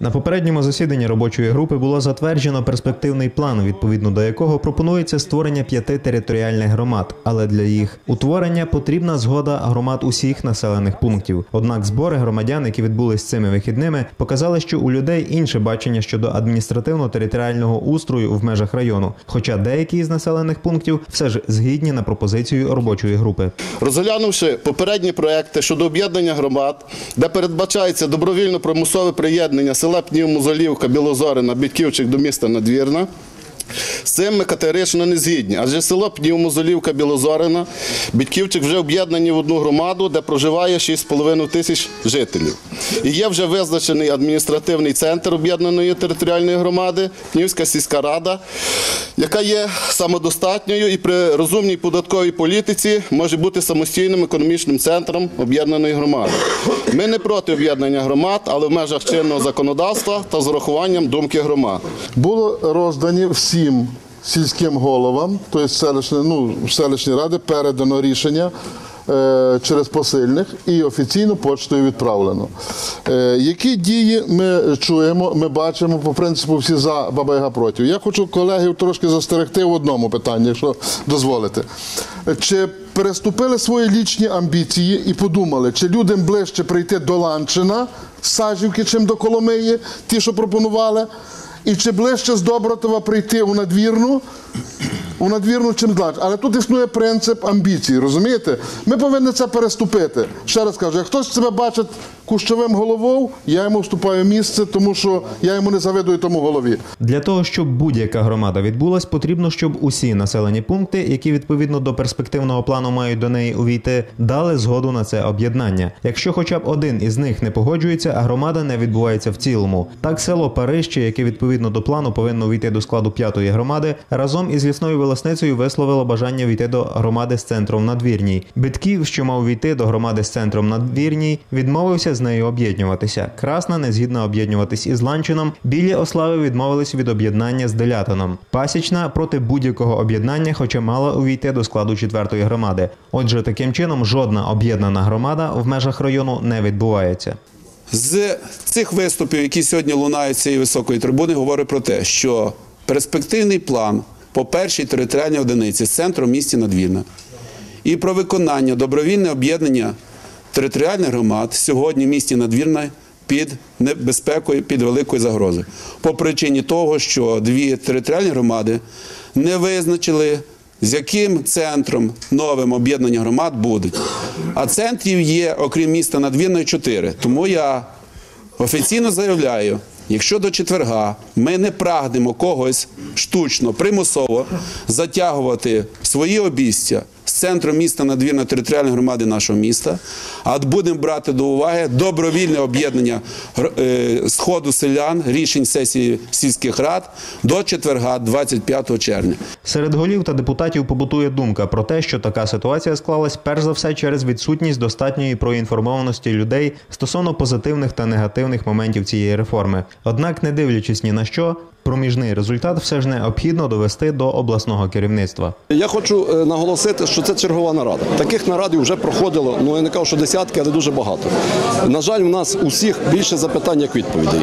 На попередньому засіданні робочої групи було затверджено перспективний план, відповідно до якого пропонується створення п'яти територіальних громад, але для їх утворення потрібна згода громад усіх населених пунктів. Однак збори громадян, які відбулись цими вихідними, показали, що у людей інше бачення щодо адміністративно-територіального устрою в межах району. Хоча деякі із населених пунктів все ж згідні на пропозицію робочої групи. Розглянувши попередні проекти щодо об'єднання громад, де передбачається добровільно примусове приєднання села Пнів-Музолівка, Бітківчик до міста Надвірна. З цим ми категорично не згідні, адже село Пнівмозолівка, Білозарина, Бітківчик вже об'єднані в одну громаду, де проживає 6,5 тисяч жителів. І є вже визначений адміністративний центр об'єднаної територіальної громади, Пнівська сільська рада, яка є самодостатньою і при розумній податковій політиці може бути самостійним економічним центром об'єднаної громади. Ми не проти об'єднання громад, але в межах чинного законодавства та з урахуванням думки громад. було роздані всім сільським головам, тобто селищні, ну, селищні ради, передано рішення через посильних і офіційно почтою відправлено. Е, які дії ми чуємо, ми бачимо по принципу всі за баба Яга проти. Я хочу колегів трошки застерегти в одному питанні, якщо дозволите. Чи переступили свої лічні амбіції і подумали, чи людям ближче прийти до Ланчина Сажівки, чим до Коломиї, ті, що пропонували? І чи ближче з Добротова прийти у надвірну, у надвірну чим далі. Але тут існує принцип амбіції, розумієте? Ми повинні це переступити. Ще раз кажу, як хтось себе бачить кущовим головою, я йому вступаю місце, тому що я йому не завидую тому голові. Для того, щоб будь-яка громада відбулась, потрібно, щоб усі населені пункти, які відповідно до перспективного плану мають до неї увійти, дали згоду на це об'єднання. Якщо хоча б один із них не погоджується, а громада не відбувається в цілому. Так село Парище, яке відповідно до плану повинно увійти до складу п'ятої громади, разом із лісною волосницею висловило бажання війти до громади з центром надвірній. Битків, що мав війти до громади з центром надвірній, відмовився з нею об'єднуватися. Красна не згідна об'єднуватись із Ланчином. Білі ослави відмовились від об'єднання з Делятином. Пасічна проти будь-якого об'єднання, хоча мала увійти до складу четвертої громади. Отже, таким чином жодна об'єднана громада в межах району не відбувається. З цих виступів, які сьогодні лунають цієї високої трибуни, говорить про те, що перспективний план по першій територіальній одиниці з центру в місті Надвірна і про виконання добровільне об'єднання територіальних громад сьогодні в місті Надвірна під небезпекою, під великою загрозою. По причині того, що дві територіальні громади не визначили, з яким центром новим об'єднання громад будуть. А центрів є, окрім міста Надвірної, чотири. Тому я офіційно заявляю, якщо до четверга ми не прагнемо когось штучно, примусово затягувати свої обійстя з центру міста надвірної територіальної громади нашого міста, а будемо брати до уваги добровільне об'єднання е, сходу селян, рішень сесії сільських рад до четверга, 25 червня. Серед голів та депутатів побутує думка про те, що така ситуація склалась перш за все через відсутність достатньої проінформованості людей стосовно позитивних та негативних моментів цієї реформи. Однак, не дивлячись ні на що, проміжний результат все ж необхідно довести до обласного керівництва. Я хочу е, наголосити, що це чергова нарада. Таких нарадів вже проходило, ну я не кажу, що десятки, але дуже багато. На жаль, у нас усіх більше запитань, як відповідей.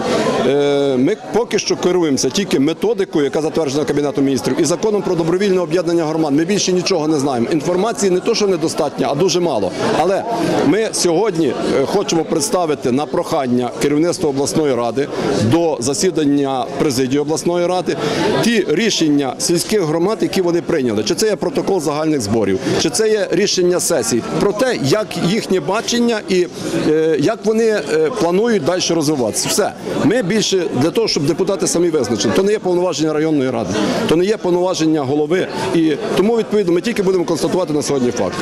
Е, Ми поки що керуємося тільки методикою, яка затверджена Кабінетом міністрів, і законом про добровільне об'єднання громад. Ми більше нічого не знаємо. Інформації не то, що недостатньо, а дуже мало. Але ми сьогодні е, хочемо представити на прохання керівництва обласної ради до засідання президії обласної ради ті рішення сільських громад, які вони прийняли. Чи це є протокол загальних зборів, чи це є рішення сесій про те, як їхнє бачення і е, як вони е, планують далі розвиватися. Все ми більше для того, щоб депутати самі визначили. То не є повноваження районної ради, то не є повноваження голови. І тому відповідно ми тільки будемо констатувати на сьогодні факт.